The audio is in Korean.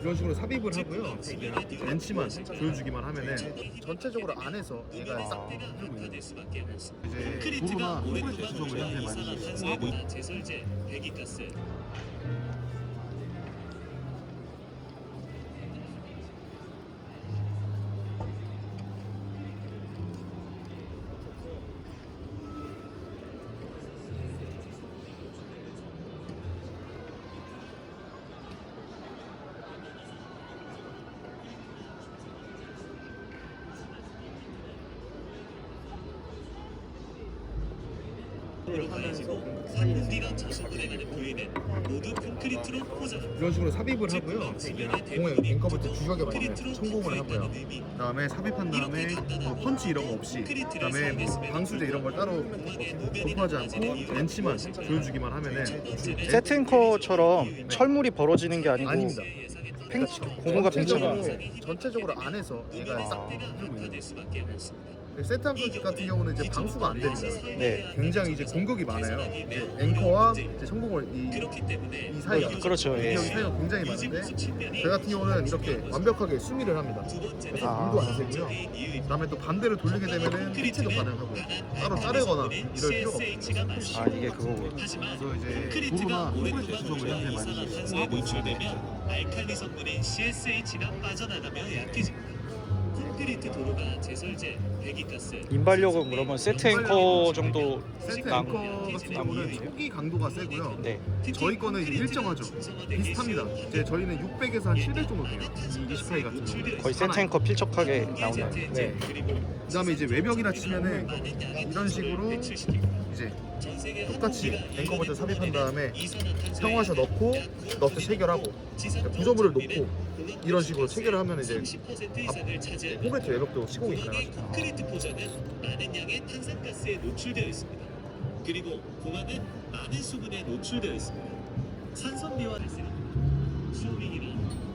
이런 식으로 삽입을 하고요. 렌치만 조여주기만 하면은 전체적으로 안에서 얘가 싹 들고 있는 거예요. 이제 도로나 콘크리트 구성을 현재 많이 있고 들어가지고 3분 뒤가 저속분해가는 부위는 모두 콘크리트로 포장. 이런 식으로 삽입을 하고요. 공에 앵커부터 주력에 맞게 성공을 하고요. 그다음에 삽입한 다음에 뭐 펀치 이런 거 없이 그다음에 뭐 방수제 이런 걸 따로 도포하지 않고 렌치만 조여주기만 하면은 세트앵커처럼 철물이 벌어지는 게 아니고 아닙니다. 팽, 고무가 전체적으로, 팽창한 전체적으로 안에서 얘가 싹 들고 있는 거예요. 수밖에 없습니다. 세트 한 같은 경우는 이제 방수가 안 됩니다. 네 굉장히 이제 공격이 많아요. 이제 앵커와 이제 성공을 이, 이 사이가 그렇죠 예. 사이가 굉장히 많은데 저 같은 경우는 이렇게 완벽하게 수미를 합니다. 그래서 아. 물도 안 새고요. 그다음에 또 반대로 돌리게 되면은 피치도 가능하고요. 따로 자르거나 이럴 필요가 없어요. 아 이게 그거고 그래서 이제 콘크리트 구성을 현재 많이 노출되면 있고 알칼리 성분인 CSH가 빠져나가며 약해집니다. 콘크리트 도로가 제설제, 배기가스, 인발력은 그러면 세트 앵커 정도 세트 강- 앵커 같은 경우는 초기 강도가 세고요. 네 저희 거는 이제 일정하죠. 비슷합니다. 이제 저희는 600에서 한 700 정도 돼요. 이 28 같은 경우는. 거의 세트 앵커 필적하게 나온다 네. 그다음에 이제 외벽이라 치면은 이런 식으로 이제 똑같이 앵커버드 삽입한 다음에 평화셔 넣고 너트 체결하고 구조물을 놓고 이런 식으로 체결을 하면 이제 30% 이상을 차지하는 콘크리트 외벽도 시공이 가능하죠. 콘크리트 포장은 많은 양의 탄산가스에 노출되어 있습니다. 그리고 공항은 많은 수분에 노출되어 있습니다. 산성비와 발생, 쇼밍이나